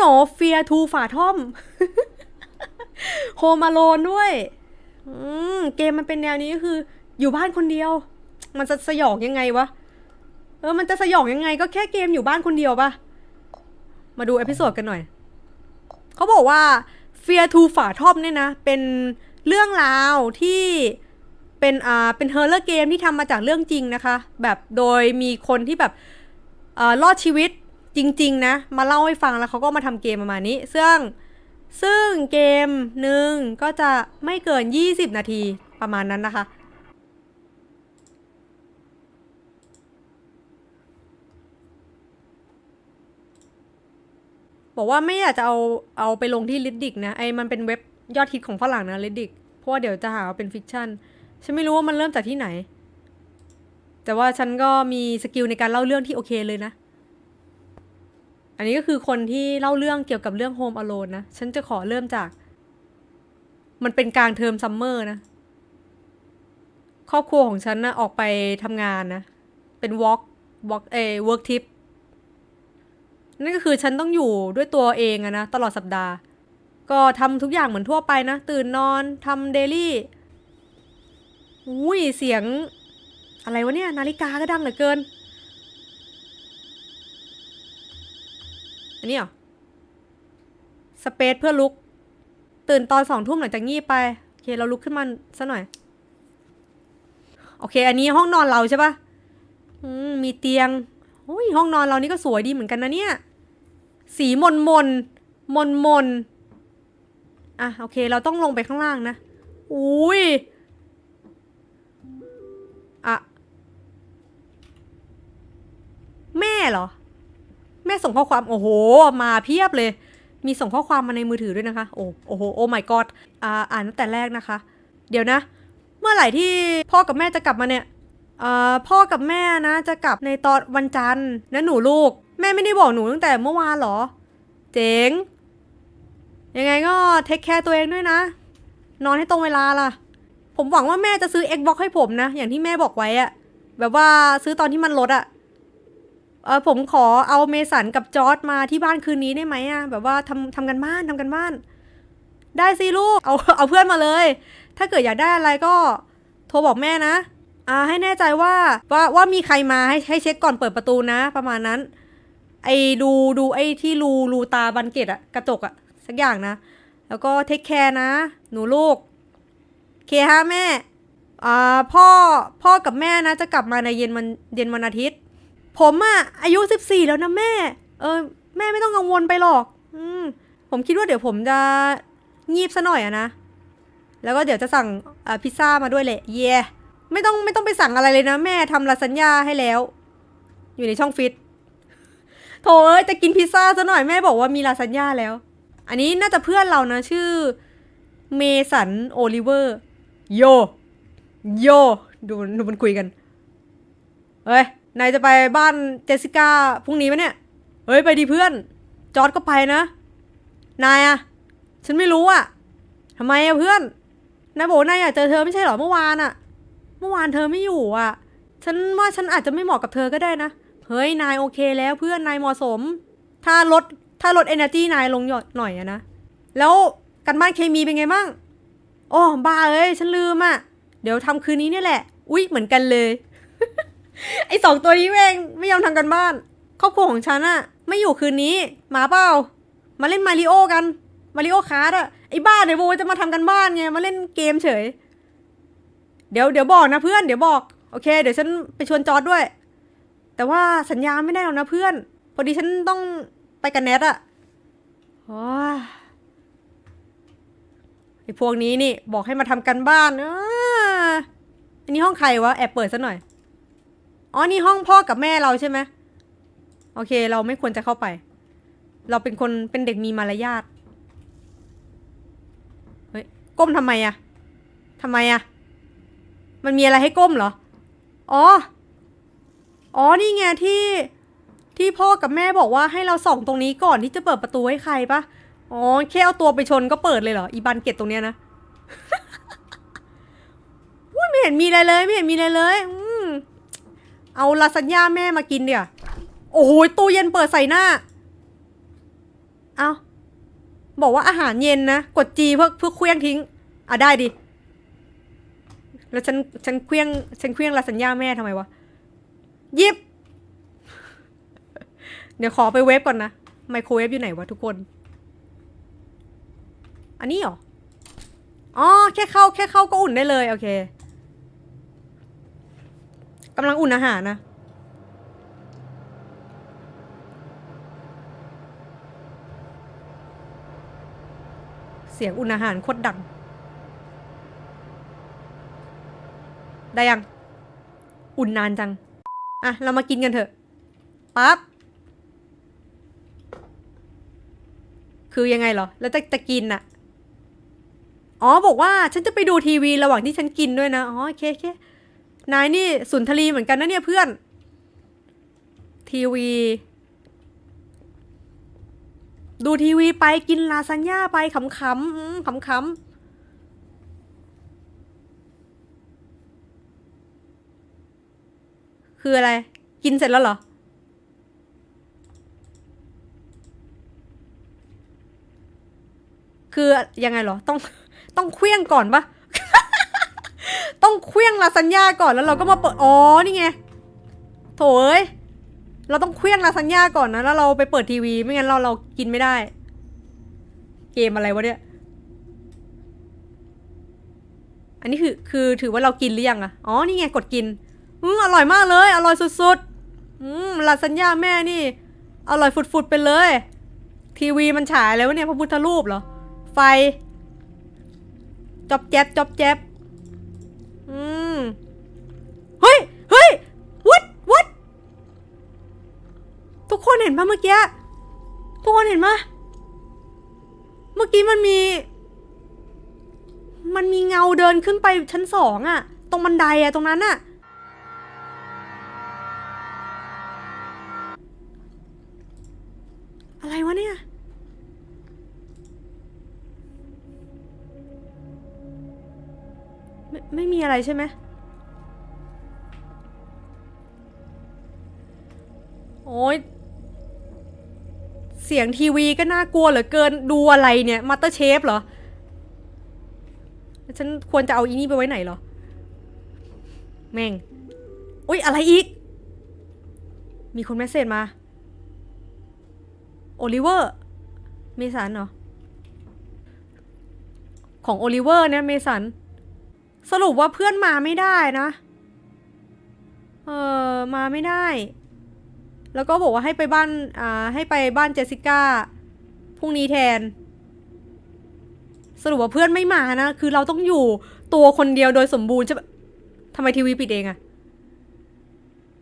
โนเฟียทูฝาท่อมโฮมาโลนด้วยอืมเกมมันเป็นแนวนี้ก็คือ อยู่บ้านคนเดียว มันจะสยองยังไงวะ เออ มันจะสยองยังไง ก็แค่เกมอยู่บ้านคนเดียวปะมาดูเอพิโซดกันหน่อย เขาบอกว่า Fear to ฝาท่อมเนี่ยนะ เป็นเรื่องราวที่เป็นอ่าเป็นเฮอร์เรอร์เกมที่ทำมาจากเรื่องจริงนะคะ แบบโดยมีคนที่แบบอ่อรอดชีวิต จริง ๆ นะ มาเล่าให้ฟังแล้วเขาก็มาทำเกมประมาณนี้ ซึ่งซึ่งเกมหนึ่งก็จะไม่เกิน 20 นาทีประมาณนั้นนะคะบอกว่าไม่อยากจะเอาเอาไปลงที่ลิดดิกนะไอ้มันเป็นเว็บยอดฮิตของฝรั่งนะลิดดิกเพราะว่าเดี๋ยวจะหาว่าเป็นฟิกชันฉันไม่รู้ว่ามันเริ่มจากที่ไหน แต่ว่าฉันก็มีสกิลในการเล่าเรื่องที่โอเคเลยนะ อันนี้ก็คือคนที่เล่าเรื่องเกี่ยวกับเรื่อง Home Alone นะ ฉันจะขอเริ่มจาก มันเป็นกลางเทอมซัมเมอร์นะ ครอบครัวของฉันนะออกไปทำงานนะ เป็นวอล์กวอล์กเอเวิร์กทิปนั่นก็คือฉันต้องอยู่ด้วยตัวเองอะนะ ตลอดสัปดาห์ ก็ทำทุกอย่างเหมือนทั่วไปนะ ตื่นนอนทำเดลี่อุ้ยเสียง อะไรวะเนี่ย นาฬิกาก็ดังเหลือเกิน อันนี้เหรอสเปซเพื่อลุก ตื่นตอนสองทุ่มหลังจากงีบไป โอเค เราลุกขึ้นมาซะหน่อย โอเค อันนี้ห้องนอนเราใช่ปะมมีเตียงโอ้ยห้องนอนเรานี่ก็สวยดีเหมือนกันนะเนี่ย สีมนมนมนมนอะโอเค เราต้องลงไปข้างล่างนะ อุ้ยอะแม่เหรอ แม่ส่งข้อความโอ้โห มาเพียบเลย มีส่งข้อความมาในมือถือด้วยนะคะ โอ้โอ้โหโอ้ my god อ่าอ่านตั้งแต่แรกนะคะ เดี๋ยวนะ เมื่อไหร่ที่พ่อกับแม่จะกลับมาเนี่ยพ่อกับแม่นะจะกลับในตอนวันจันทร์นะหนูลูก แม่ไม่ได้บอกหนูตั้งแต่เมื่อวานหรอ เจ๋ง ยังไงก็เทคแคร์ตัวเองด้วยนะ นอนให้ตรงเวลาล่ะ ผมหวังว่าแม่จะซื้อ Xbox ให้ผมนะ อย่างที่แม่บอกไว้อะแบบว่าซื้อตอนที่มันลดอะ เออผมขอเอาเมสันกับจอร์ดมาที่บ้านคืนนี้ได้ไหมอะแบบว่าทำทำกันบ้านทำกันบ้าน ได้สิลูกเอาเอาเพื่อนมาเลย ถ้าเกิดอยากได้อะไรก็โทรบอกแม่นะอ่าให้แน่ใจว่าว่าว่ามีใครมาให้ให้เช็คก่อนเปิดประตูนะ ประมาณนั้น ไอ้ดูดูไอ้ที่รูรูตาบันเกตอะกระจกอะสักอย่างนะ แล้วก็เทคแคร์นะ หนูลูกเคฮะแม่อ่าพ่อพ่อกับแม่นะจะกลับมาในเย็นวันเย็นวันอาทิตย์ ผมอะอายุสิบสี่แล้วนะแม่ เออ แม่ไม่ต้องกังวลไปหรอก อืมผมคิดว่าเดี๋ยวผมจะงีบซะหน่อยอะนะ แล้วก็เดี๋ยวจะสั่งพิซซ่ามาด้วยแหละเย่ไม่ต้องไม่ต้องไปสั่งอะไรเลยนะแม่ทำลาซานญ่าให้แล้ว อยู่ในช่องฟิตโถเอ้ยจะกินพิซซ่าซะหน่อยแม่บอกว่ามีลาซานญ่าแล้ว อันนี้น่าจะเพื่อนเรานะชื่อเมสันโอลิเวอร์โยโยดูมันดูมันคุยกัน เฮ้ย นายจะไปบ้านเจสสิก้าพรุ่งนี้ไหมเนี่ย เฮ้ย ไปดีเพื่อน จอร์ดก็ไปนะ นายอะฉันไม่รู้อะทำไมอะเพื่อน นายบอกนายอยากเจอเธอไม่ใช่หรอเมื่อวานอะเมื่อวานเธอไม่อยู่อะฉันว่าฉันอาจจะไม่เหมาะกับเธอก็ได้นะ เฮ้ย นายโอเคแล้วเพื่อนนายเหมาะสม ถ้าลดถ้าลด energy นายลงหยอดหน่อยอะนะ แล้วกันบ้านเคมีเป็นไงบ้างโอ้บ้าเอ้ย ฉันลืมอะเดี๋ยวทำคืนนี้เนี่ยแหละ อุ๊ย เหมือนกันเลย ไอสองตัวนี้แม่งไม่ยอมทำกันบ้าน ครอบครัวของฉันอะไม่อยู่คืนนี้มาเปล่า มาเล่นมาริโอกัน มาริโอคาร์ดอะไอบ้าเนี่ยโบจะมาทำกันบ้านไง มาเล่นเกมเฉย เดี๋ยวเดี๋ยวบอกนะเพื่อน เดี๋ยวบอก โอเค เดี๋ยวฉันไปชวนจอร์ดด้วย แต่ว่าสัญญาไม่ได้หรอกนะเพื่อน พอดีฉันต้องไปกับแนทอะโอ้ไอพวกนี้นี่บอกให้มาทำกันบ้านออันนี้ห้องใครวะ แอบเปิดซะหน่อย อ๋อนี่ห้องพ่อกับแม่เราใช่ไหมโอเค เราไม่ควรจะเข้าไป เราเป็นคนเป็นเด็กมีมารยาทเฮ้ยก้มทำไมอะทำไมอะมันมีอะไรให้ก้มเหรอ อ๋อ อ๋อนี่ไงที่ที่พ่อกับแม่บอกว่าให้เราส่องตรงนี้ก่อนที่จะเปิดประตูให้ใครปะอ๋อแค่เอาตัวไปชนก็เปิดเลยเหรออีบันเกตตรงเนี้ยนะอุ้ยไม่เห็นมีอะไรเลย ไม่เห็นมีอะไรเลยอื เอาลาซานญ่าแม่มากินเดี๋ยวโอ้โหตู้เย็นเปิดใส่หน้า เอาบอกว่าอาหารเย็นนะ กดจีเพื่อเพื่อเคลี้ยงทิ้ง อะได้ดิ แล้วฉันฉันเคลี้ยงฉันเคลี้ยงลาสัญญาแม่ทำไมวะยิบ เดี๋ยวขอไปเวฟก่อนนะไมโครเวฟอยู่ไหนวะทุกคน อันนี้เหรอ อ๋อแค่เข้าแค่เข้าก็อุ่นได้เลย โอเคำลังอุ่นอาหารนะ เสียงอุ่นอาหารโคตรดัง ได้ยัง อุ่นนานจัง อะ เรามากินกันเถอะปั๊บคือยังไงเหรอ แล้วจะจะกินน่ะอ๋อ บอกว่าฉันจะไปดูทีวีระหว่างที่ฉันกินด้วยนะ อ๋อ โอเคโอเค นายนี่สุนทรีเหมือนกันนะเนี่ยเพื่อน ทีวี ดูทีวีไปกินลาซานญ่าไปขำๆขำๆคืออะไร กินเสร็จแล้วเหรอ คือยังไงเหรอ ต้องต้องเคลี้ยงก่อนปะ ต้องเคลี้ยงลาซานญ่าก่อนแล้วเราก็มาเปิดอ๋อนี่ไงโถเอ้ยเราต้องเคลี้ยงลาซานญ่าก่อนนะแล้วเราไปเปิดทีวีไม่งั้นเราเรากินไม่ได้ เกมอะไรวะเนี่ยอันนี้คือคือถือว่าเรากินหรือยังอะอ๋อนี่ไงกดกินอืมอร่อยมากเลย อร่อยสุดๆอืมลาซานญ่าแม่นี่ อร่อยฝุดๆไปเลย ทีวีมันฉายแล้วะเนี่ยพระพุทธรูปเหรอไฟจอบแจ๊บจอบแจ๊บ อืม เฮ้ย เฮ้ยวุดวุดทุกคนเห็นปะเมื่อกี้ ทุกคนเห็นปะเมื่อกี้มันมี มันมีเงาเดินขึ้นไปชั้นสองอะตรงบันไดอะตรงนั้นอะ อะไรใช่ไหมโอ้ยเสียงทีวีก็น่ากลัวเหลือเกินดูอะไรเนี่ยมาสเตอร์เชฟเหรอ ฉันควรจะเอาอีนี่ไปไว้ไหนเหรอ แม่งอุ้ยอะไรอีก มีคนเมสเซจมา โอลิเวอร์เมสันเหรอ ของโอลิเวอร์เนี่ยเมสัน สรุปว่าเพื่อนมาไม่ได้นะ เออมาไม่ได้ แล้วก็บอกว่าให้ไปบ้าน อ่า ให้ไปบ้านเจสสิก้าพรุ่งนี้แทน สรุปว่าเพื่อนไม่มานะ คือเราต้องอยู่ตัวคนเดียวโดยสมบูรณ์ใช่ปะทำไมทีวีปิดเองอะ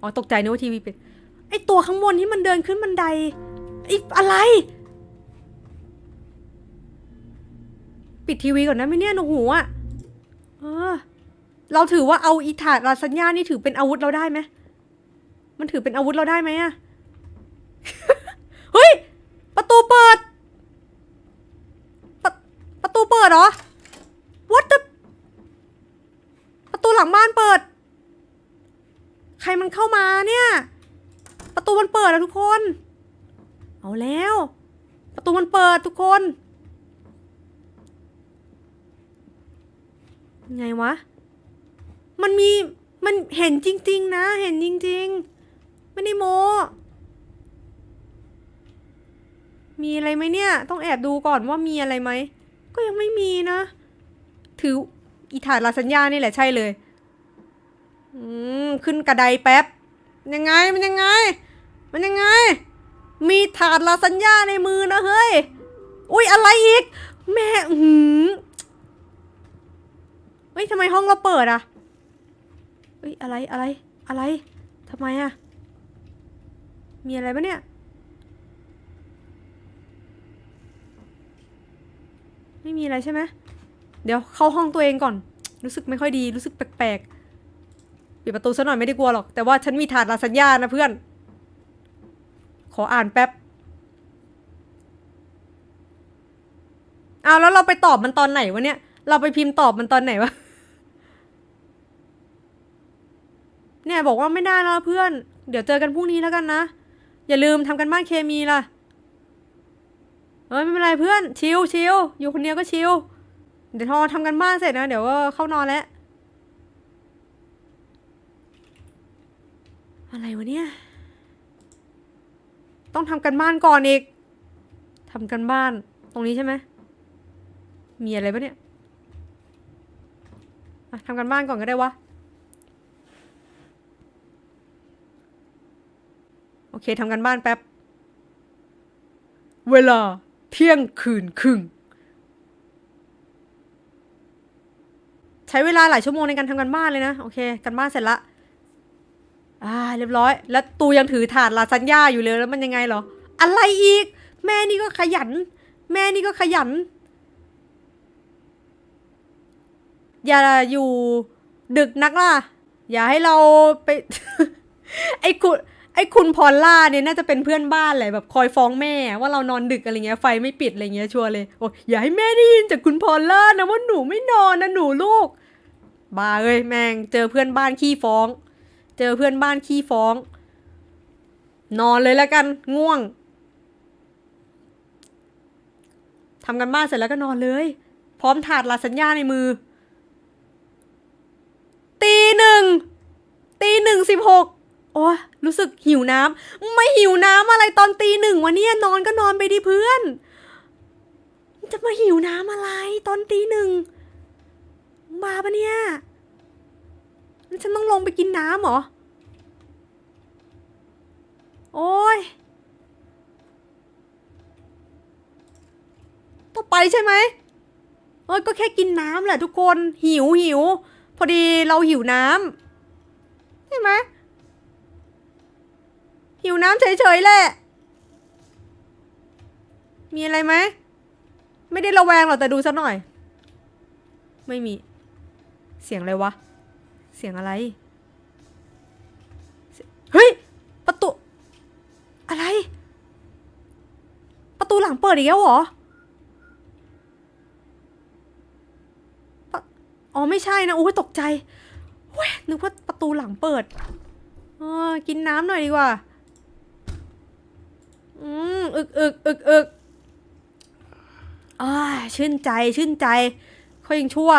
อ๋อตกใจนึกว่าทีวีปิด ไอตัวข้างบนที่มันเดินขึ้นบันไดไออะไร ปิดทีวีก่อนนะไม่เนี่ยหนูหูอะ เราถือว่าเอาอีถาดลาซานญ่านี่ถือเป็นอาวุธเราได้ไหมมันถือเป็นอาวุธเราได้ไหมอะเฮ้ย ประตูเปิด ประประตูเปิดเหรอ What the ประตูหลังบ้านเปิด ใครมันเข้ามาเนี่ย ประตูมันเปิดอะทุกคน เอาแล้ว ประตูมันเปิดทุกคน ไงวะ มันมี มันเห็นจริง ๆ นะ เห็นจริง ๆ ไม่ได้โม มีอะไรไหมเนี่ย ต้องแอบดูก่อนว่ามีอะไรไหม ก็ยังไม่มีนะ ถืออีถาดลาสัญญานี่แหละใช่เลย อืม ขึ้นกระไดแป๊บ ยังไง มันยังไง มันยังไง มีถาดลาสัญญาในมือนะเฮ้ย อุ้ยอะไรอีก แม่หือเฮ้ยทำไมห้องเราเปิดอะเฮ้ยอะไรอะไรอะไรทำไมอะมีอะไรปะเนี่ยไม่มีอะไรใช่ไหมเดี๋ยวเข้าห้องตัวเองก่อน รู้สึกไม่ค่อยดีรู้สึกแปลกๆปิดประตูซะหน่อยไม่ได้กลัวหรอก แต่ว่าฉันมีถาดลาซานญ่านะเพื่อน ขออ่านแป๊บเอาแล้วเราไปตอบมันตอนไหนวะเนี่ย เราไปพิมพ์ตอบมันตอนไหนวะ เนี่ยบอกว่าไม่ได้แล้วเพื่อน เดี๋ยวเจอกันพรุ่งนี้แล้วกันนะ อย่าลืมทำกันบ้านเคมีล่ะ เอ้ยไม่เป็นไรเพื่อนชิลชิลอยู่คนเดียวก็ชิลเดี๋ยวทอทำกันบ้านเสร็จนะ เดี๋ยวก็เข้านอนแล้ว อะไรวะเนี่ย ต้องทำกันบ้านก่อนอีกทำกันบ้านตรงนี้ใช่ไหมมีอะไรปะเนี่ยทำกันบ้านก่อนก็ได้วะ โอเคทำกันบ้านแป๊บ เวลาเที่ยงคืนครึ่ง ใช้เวลาหลายชั่วโมงในการทำกันบ้านเลยนะ โอเค กันบ้านเสร็จละ อ่า เรียบร้อย แล้วตูยังถือถาดลาซานญ่าอยู่เลยแล้วมันยังไงเหรอ อะไรอีก แม่นี่ก็ขยัน แม่นี่ก็ขยัน อย่าอยู่ดึกนักล่ะ อย่าให้เราไป ไอ้คุณ ไอ้คุณพอลล่าเนี่ยน่าจะเป็นเพื่อนบ้านแหละแบบคอยฟ้องแม่ว่าเรานอนดึกอะไรเงี้ยไฟไม่ปิดอะไรเงี้ยชัวร์เลยโอ้ยอย่าให้แม่ได้ยินจากคุณพอลล่านะว่าหนูไม่นอนนะหนูลูกบ้าเอ้ยแม่งเจอเพื่อนบ้านขี้ฟ้อง เจอเพื่อนบ้านขี้ฟ้อง นอนเลยแล้วกันง่วงทำกันบ้านเสร็จแล้วก็นอนเลย พร้อมถาดลาสัญญาในมือ ตีหนึ่งตีหนึ่งสิบหก โอ้รู้สึกหิวน้ำไม่หิวน้ำอะไรตอนตีหนึ่งวะเนี่ยนอนก็นอนไปดิเพื่อน จะมาหิวน้ำอะไรตอนตีหนึ่งบ้าปะเนี่ยแล้วฉันต้องลงไปกินน้ำเหรอ โอ้ยต้องไปใช่ไหมเอ้ยก็แค่กินน้ำแหละทุกคนหิวหิว พอดีเราหิวน้ำใช่ไหม หิวน้ำเฉยๆแหละ มีอะไรไหม ไม่ได้ระแวงหรอกแต่ดูสักหน่อย ไม่มี เสียงอะไรวะ เสียงอะไร เฮ้ย ประตู อะไร ประตูหลังเปิดอีกแล้วเหรออ๋อ ไม่ใช่นะโอ้ยตกใจเว้ยนึกว่าประตูหลังเปิด เออ กินน้ำหน่อยดีกว่า อืมอึกอึกอึกอึกอ่าชื่นใจชื่นใจเขายังชั่ว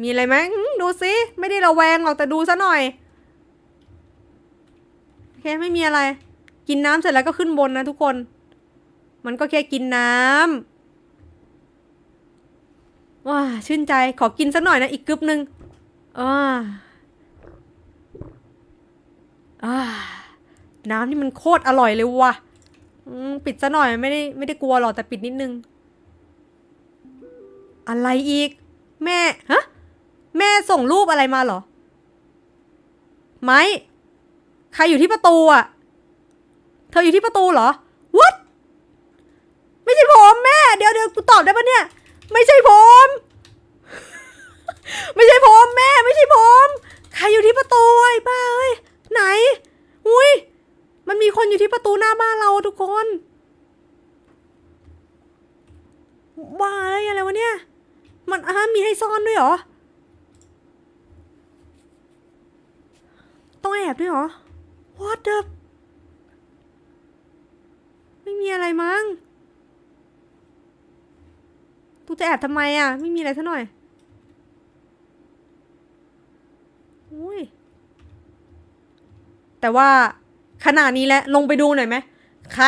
มีอะไรไหมดูสิไม่ได้ระแวงหรอกแต่ดูซะหน่อยโอเคไม่มีอะไร กินน้ำเสร็จแล้วก็ขึ้นบนนะทุกคน มันก็แค่กินน้ำว้าชื่นใจขอกินสักหน่อยนะอีกกึบหนึ่งอ่าอ่าน้ำนี่มันโคตรอร่อยเลยว่ะ อืมปิดซะหน่อยไม่ได้ไม่ได้กลัวหรอกแต่ปิดนิดนึง อะไรอีก แม่ฮะแม่ส่งรูปอะไรมาเหรอ ไม้ ใครอยู่ที่ประตูอะ เธออยู่ที่ประตูเหรอ what ไม่ใช่ผมแม่ เดี๋ยวเดี๋ยวกูตอบได้ปะเนี่ย ไม่ใช่ผม ไม่ใช่ผมแม่ ไม่ใช่ผม ใครอยู่ที่ประตูไอ้บ้าเอ้ย ไหน อุ้ย มันมี คนอยู่ที่ประตูหน้าบ้านเราทุกคนบ้าอะไรอะไรวะเนี่ย มันอามีให้ซ่อนด้วยเหรอ ต้องแอบด้วยเหรอ What the ไม่มีอะไรมั้งตูจะแอบทำไมอะ ไม่มีอะไรซะหน่อยอุ้ยแต่ว่า ขนาดนี้แล้วลงไปดูหน่อยไหมใคร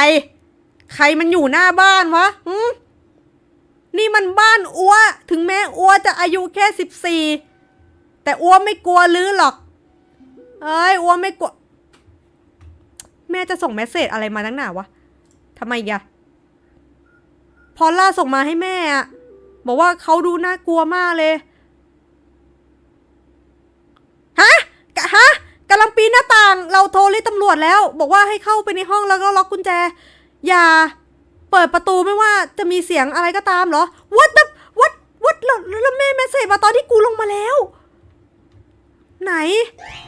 ใครมันอยู่หน้าบ้านวะหืมนี่มันบ้านอัว ถึงแม้อัวจะอายุแค่สิบสี่แต่อัวไม่กลัวลือหรอก เอ้ยอัวไม่กลัว แม่จะส่งเมสเซจอะไรมาตั้งหนาวะทำไมอีกะพอล่าส่งมาให้แม่อะบอกว่าเขาดูน่ากลัวมากเลย ฮะกะฮะ ปีนหน้าต่าง เราโทรเรียกตำรวจแล้ว บอกว่าให้เข้าไปในห้องแล้วก็ล็อกกุญแจ อย่าเปิดประตูไม่ว่าจะมีเสียงอะไรก็ตามเหรอ what the what what แล้วแล้วแม่เมสเซจมาตอนที่กูลงมาแล้ว ไหน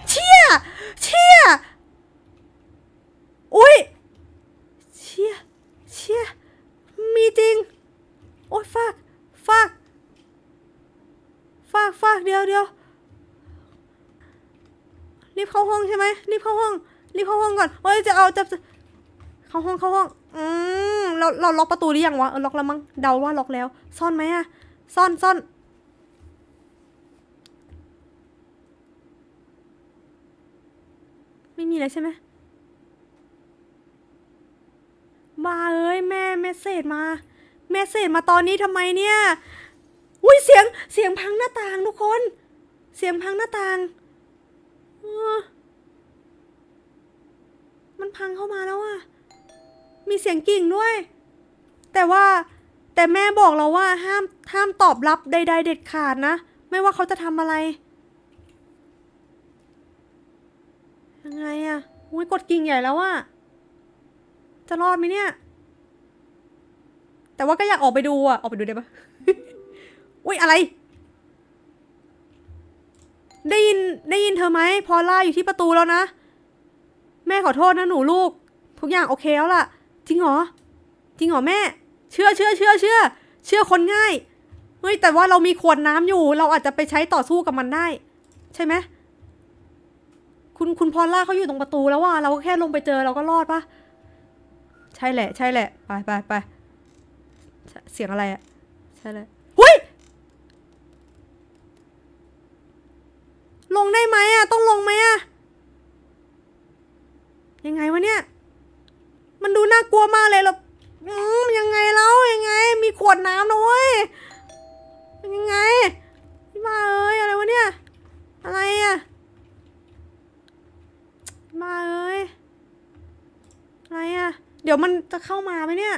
เชี่ย เชี่ย อุ้ย เชี่ย เชี่ย มีจริง โอ้ยฟากฟากฟากฟากเดียวเดียว รีบเข้าห้องใช่ไหมรีบเข้าห้องรีบเข้าห้องก่อนโอ้ยจะเอาจะเข้าห้องเข้าห้อง อืมเราเราล็อกประตูหรือยังวะเออล็อกแล้วมั้งเดาว่าล็อกแล้ว ซ่อนไหมอะซ่อนซ่อนไม่มีเลยใช่ไหมบ้าเอ้ยแม่เมสเซจมาเมสเซจมาตอนนี้ทำไมเนี่ย อุ้ยเสียงเสียงพังหน้าต่างทุกคน เสียงพังหน้าต่าง มันพังเข้ามาแล้วอะมีเสียงกิ่งด้วย แต่ว่าแต่แม่บอกเราว่าห้ามห้ามตอบรับใด ๆ เด็ดขาดนะ ไม่ว่าเขาจะทำอะไร ยังไงอะอุ้ยกดกิ่งใหญ่แล้วอะจะรอดไหมเนี่ย แต่ว่าก็อยากออกไปดูอะออกไปดูได้ปะอุ้ยอะไร ได้ยินได้ยินเธอไหมพอล่าอยู่ที่ประตูแล้วนะ แม่ขอโทษนะหนูลูก ทุกอย่างโอเคแล้วล่ะ จริงเหรอ จริงเหรอแม่ เชื่อเชื่อเชื่อเชื่อ เชื่อคนง่ายเฮ้ยแต่ว่าเรามีขวดน้ำอยู่ เราอาจจะไปใช้ต่อสู้กับมันได้ ใช่ไหมคุณคุณพอล่าเขาอยู่ตรงประตูแล้วว่า เราก็แค่ลงไปเจอเราก็รอดปะใช่แหละ ใช่แหละ ไปไปไปเสียงอะไรอะใช่เลยหุยลงได้ไหมอะต้องลงไหมอะยังไงวะเนี่ย มันดูน่ากลัวมากเลยเราอืมยังไงแล้วยังไง มีขวดน้ำนะเว้ยยังไงพี่มาเอ้ยอะไรวะเนี่ย อะไรอะมาเอ้ยอะไรอะเดี๋ยวมัน จะเข้ามาไหมเนี่ย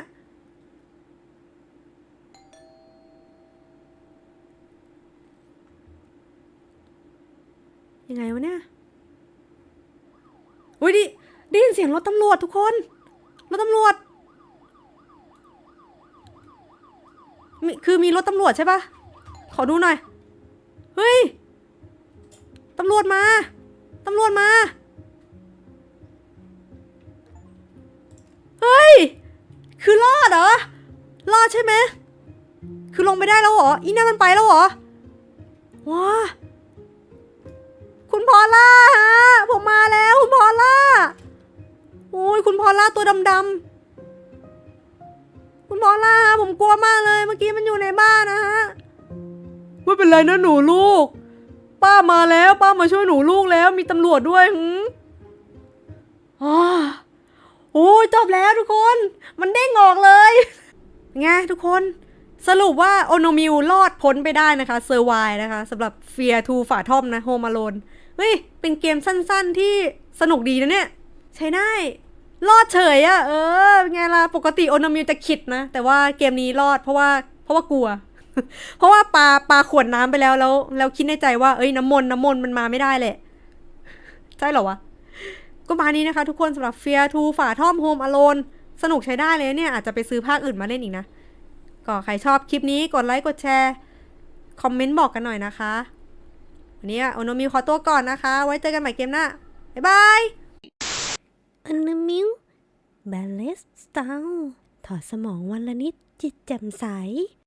ยังไงวะเนี่ยอุ้ยดิได้ยินเสียงรถตำรวจทุกคนรถตำรวจมีคือมีรถตำรวจใช่ปะขอดูหน่อย เฮ้ย ตำรวจมา ตำรวจมา คือรอดเหรอ รอดใช่ไหม คือลงไปได้แล้วเหรอ อีนั่นมันไปแล้วเหรอ ว้า คุณพอล่าฮะ ผมมาแล้วคุณพอล่า โอ้ยคุณพอล่าตัวดำๆ คุณพอล่าฮะผมกลัวมากเลย เมื่อกี้มันอยู่ในบ้านนะฮะ ไม่เป็นไรนะหนูลูก ป้ามาแล้ว ป้ามาช่วยหนูลูกแล้ว มีตำรวจด้วยหืมอ๋อ โอ้ยจบแล้วทุกคน มันเด้งออกเลยไงทุกคนสรุปว่าโอนมิวรอดพ้นไปได้นะคะเซอร์ไวนะคะสำหรับเฟียทูฝาท่อมนะโฮมาโลนเฮ้ย เป็นเกมสั้นๆที่สนุกดีนะเนี่ย ใช้ได้ รอดเฉยอะ่ะ เออไงล่ะ ปกติโอนมิวจะขิดนะ แต่ว่าเกมนี้รอดเพราะว่าเพราะว่ากลัว เพราะว่าปลาปลาขวดน้ำไปแล้วแล้วแล้วคิดในใจว่าเอ้ยน้ำมนต์น้ำมนต์มันมาไม่ได้แหละ ใช่เหรอวะ ก็มานี้นะคะทุกคนสำหรับเฟียทูฝาท่อมโฮมอโลนสนุกใช้ได้เลยเนี่ย อาจจะไปซื้อภาคอื่นมาเล่นอีกนะ ก็ใครชอบคลิปนี้กดไลค์กดแชร์ คอมเมนต์บอกกันหน่อยนะคะวันนี้อโนมิวขอตัวก่อนนะคะ ไว้เจอกันใหม่เกมหน้า บ๊ายบายอโนมิวบาลเลสสตาลถอดสมองวันละนิดจิตแจ่มใส